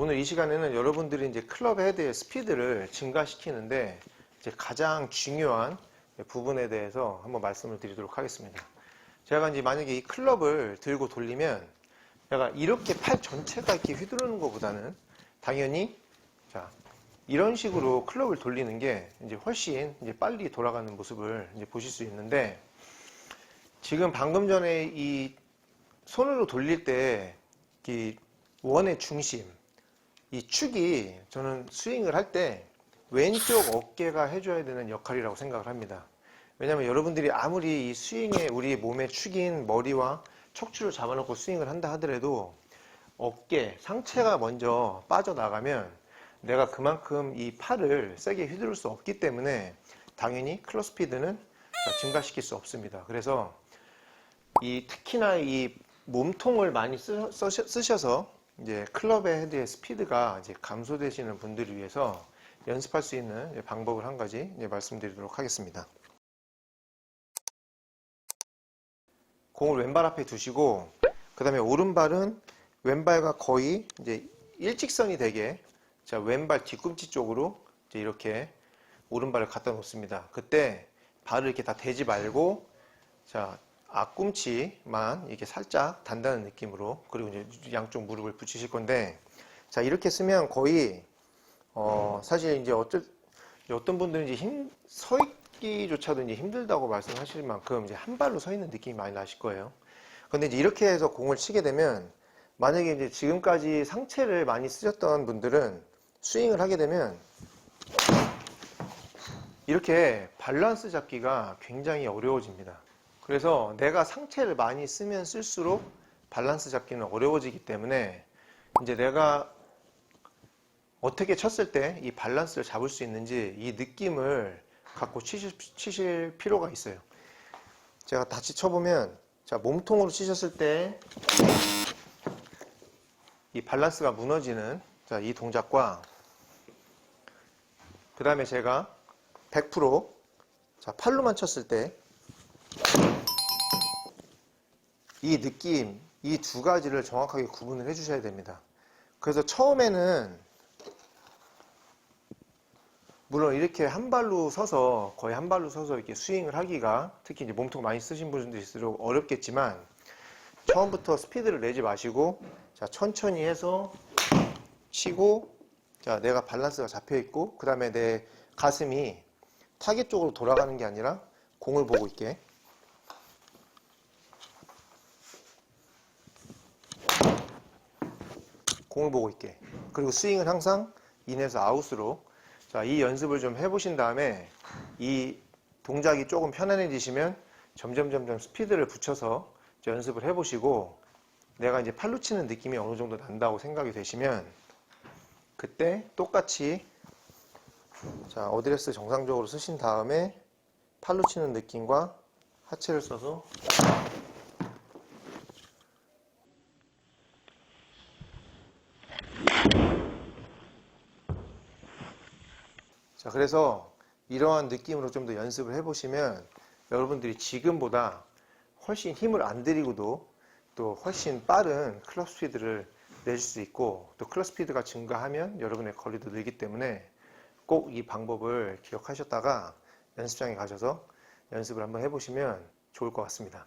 오늘 이 시간에는 여러분들이 이제 클럽 헤드의 스피드를 증가시키는데 이제 가장 중요한 부분에 대해서 한번 말씀을 드리도록 하겠습니다. 제가 이제 만약에 이 클럽을 들고 돌리면 제가 이렇게 팔 전체가 이렇게 휘두르는 것보다는 당연히 자 이런 식으로 클럽을 돌리는 게 이제 훨씬 이제 빨리 돌아가는 모습을 이제 보실 수 있는데 지금 방금 전에 이 손으로 돌릴 때 이 원의 중심 이 축이 저는 스윙을 할 때 왼쪽 어깨가 해줘야 되는 역할이라고 생각을 합니다. 왜냐하면 여러분들이 아무리 이 스윙에 우리 몸의 축인 머리와 척추를 잡아놓고 스윙을 한다 하더라도 어깨, 상체가 먼저 빠져나가면 내가 그만큼 이 팔을 세게 휘두를 수 없기 때문에 당연히 클럽 스피드는 증가시킬 수 없습니다. 그래서 이 특히나 이 몸통을 많이 쓰, 쓰셔서 이제 클럽의 헤드의 스피드가 이제 감소되시는 분들을 위해서 연습할 수 있는 방법을 한 가지 말씀드리도록 하겠습니다. 공을 왼발 앞에 두시고 그 다음에 오른발은 왼발과 거의 이제 일직선이 되게 자 왼발 뒤꿈치 쪽으로 이제 이렇게 오른발을 갖다 놓습니다. 그때 발을 이렇게 다 대지 말고 자 앞꿈치만 이렇게 살짝 단다는 느낌으로 그리고 이제 양쪽 무릎을 붙이실 건데 자 이렇게 쓰면 거의 어 사실 이제 어쩔 어떤 분들은 이제 힘 서 있기조차도 이제 힘들다고 말씀하실 만큼 이제 한 발로 서 있는 느낌이 많이 나실 거예요. 근데 이제 이렇게 해서 공을 치게 되면 만약에 이제 지금까지 상체를 많이 쓰셨던 분들은 스윙을 하게 되면 이렇게 밸런스 잡기가 굉장히 어려워집니다. 그래서 내가 상체를 많이 쓰면 쓸수록 밸런스 잡기는 어려워지기 때문에 이제 내가 어떻게 쳤을 때 이 밸런스를 잡을 수 있는지 이 느낌을 갖고 치실, 치실 필요가 있어요. 제가 다시 쳐보면 자 몸통으로 치셨을 때 이 밸런스가 무너지는 자, 이 동작과 그 다음에 제가 100% 자, 팔로만 쳤을 때 이 느낌, 이 두 가지를 정확하게 구분을 해 주셔야 됩니다. 그래서 처음에는 물론 이렇게 한 발로 서서 거의 한 발로 서서 이렇게 스윙을 하기가 특히 이제 몸통 많이 쓰신 분들일수록 어렵겠지만 처음부터 스피드를 내지 마시고 자 천천히 해서 치고 자 내가 밸런스가 잡혀 있고 그 다음에 내 가슴이 타겟 쪽으로 돌아가는 게 아니라 공을 보고 있게 공을 보고 있게. 그리고 스윙은 항상 인에서 아웃으로. 자, 이 연습을 좀 해보신 다음에 이 동작이 조금 편안해지시면 점점 점점 스피드를 붙여서 연습을 해보시고 내가 이제 팔로 치는 느낌이 어느 정도 난다고 생각이 되시면 그때 똑같이 자 어드레스 정상적으로 쓰신 다음에 팔로 치는 느낌과 하체를 써서 자, 그래서 이러한 느낌으로 좀 더 연습을 해보시면 여러분들이 지금보다 훨씬 힘을 안 들이고도 또 훨씬 빠른 클럽 스피드를 내실 수 있고 또 클럽 스피드가 증가하면 여러분의 거리도 늘기 때문에 꼭 이 방법을 기억하셨다가 연습장에 가셔서 연습을 한번 해보시면 좋을 것 같습니다.